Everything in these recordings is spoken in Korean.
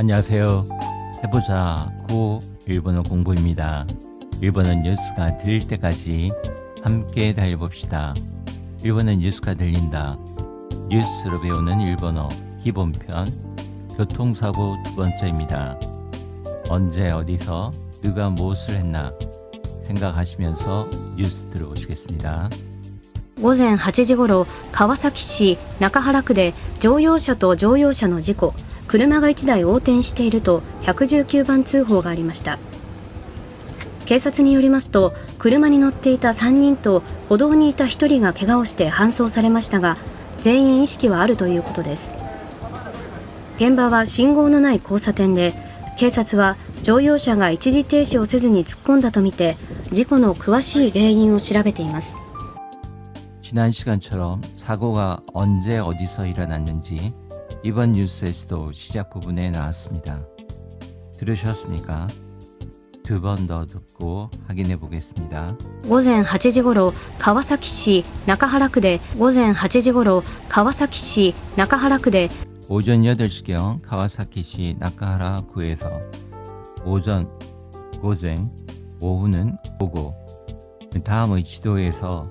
안녕하세요. 해보자 고 일본어 공부입니다. 일본어 뉴스가 들릴 때까지 함께 달려봅시다. 일본어 뉴스가 들린다. 뉴스로 배우는 일본어 기본편 교통사고 두 번째입니다. 언제 어디서 누가 무엇을 했나 생각하시면서 뉴스 들어보시겠습니다. 午前8時ごろ川崎市中原区で乗用車と乗用車の事故 車が1台横転していると119番通報がありました警察によりますと車に乗っていた3人と歩道にいた1人が怪我をして搬送されましたが全員意識はあるということです現場は信号のない交差点で警察は乗用車が一時停止をせずに突っ込んだとみて事故の詳しい原因を調べています지난시간처럼사고가언제어디서일어났는지 이번 뉴스에서도 시작 부분에 나왔습니다. 들으셨습니까? 두 번 더 듣고 확인해 보겠습니다. 오전 8시時ごろ시崎市中原区で午前8시時ごろ시崎市中原区で 오전 8시경 가와사키시 나카하라 구에서 오전, 고쟁, 오후는 오고 다음의 지도에서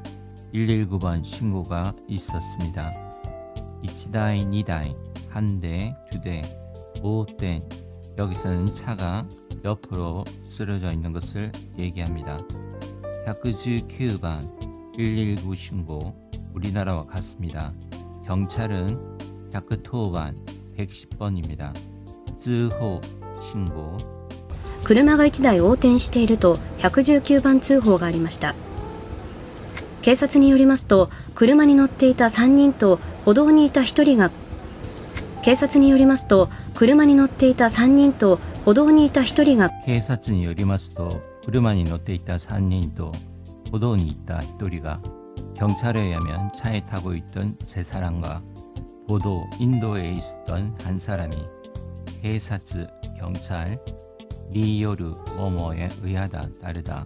119번 신고가 있었습니다. 1台 2台 한대, 두대, 5대 여기서는 차가 옆으로 쓰러져 있는 것을 얘기합니다. 119번 119 신고 우리나라와 같습니다. 경찰은 110번 110번입니다. 通호 신고車が1台横転していると119番通報がありました。 警察によりますと車に乗っていた3人と歩道にいた1人が警察によりますと車に乗っていた3人と歩道にいた1人が警察によりますと車に乗っていた3人と歩道にいた1人が경찰에의하면차에타고있던세사람과보도인도에있었던한사람이해사츠경찰리요르모모에의하다따르다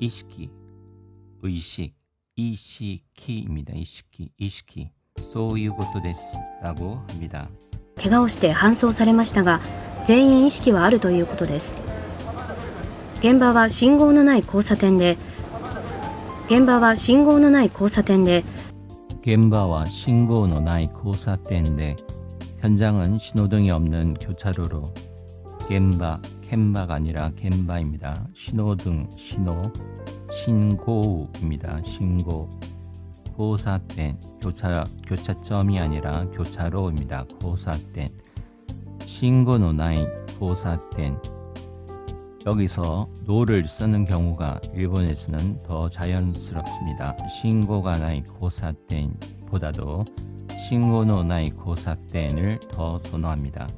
意識、意識、意識입니意識、意識。そういうことです。ラゴ합니怪我をして搬送されましたが、全員意識はあるということです。現場は信号のない交差点で、現場は信号のない交差点で、現場は信号のない交差点で、현장은신호등이없는교차로로現場 캔바가 아니라 캔바입니다. 신호등, 신호, 신고입니다. 신고. 고사된, 교차, 교차점이 아니라 교차로입니다. 고사된. 신고노 나이, 고사된. 여기서 노를 쓰는 경우가 일본에서는 더 자연스럽습니다. 신고가 나이 고사된보다도 신고노 나이 고사된을 더 선호합니다.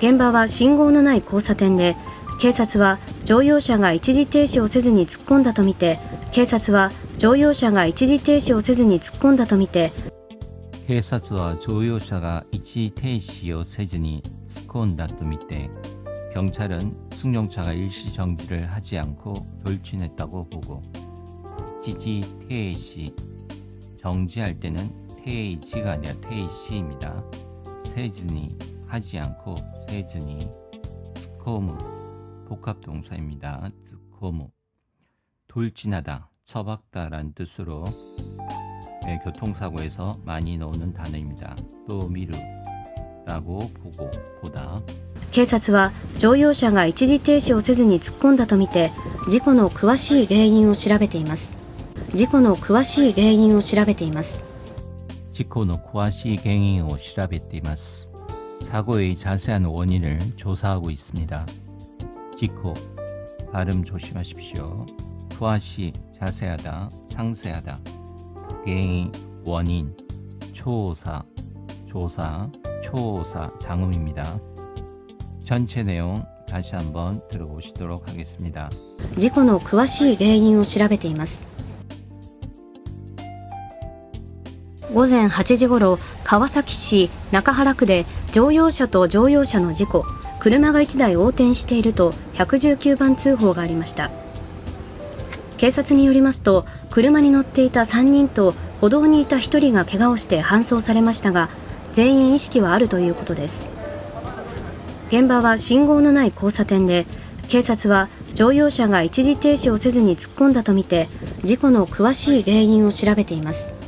現場は信号のない交差点で警察は乗用車が一時停止をせずに突っ込んだとみて警察は乗用車が一時停止をせずに突っ込んだとみて警察は乗用車が一時停止をせずに突っ込んだとみて경찰은승용차가일시정지를하지않고돌진했다고보고지지태이시정지할때는태이지가아니라태이시입니다세진이 하지 않고 세즈니 스코무 복합 동사입니다. 스코무 돌진하다, 처박다란 뜻으로 네, 교통사고에서 많이 나오는 단어입니다. 또 미르라고 보고 보다 警察は乗用車が一時停止をせずに突っ込んだとみて事故の詳しい原因を調べています事故の詳しい原因を調べています事故の詳しい原因を調べています 사고의 자세한 원인을 조사하고 있습니다. 기코, 발음 조심하십시오. 투아시, 자세하다, 상세하다. 개의 원인, 초사, 조사, 초사, 장음입니다. 전체 내용 다시 한번 들어보시도록 하겠습니다. 事故の詳しい原因を調べています。午前8時ごろ川崎市中原区で乗用車と乗用車の事故車が1台横転していると119番通報がありました警察によりますと車に乗っていた3人と歩道にいた1人が怪我をして搬送されましたが全員意識はあるということです現場は信号のない交差点で警察は乗用車が一時停止をせずに突っ込んだとみて事故の詳しい原因を調べています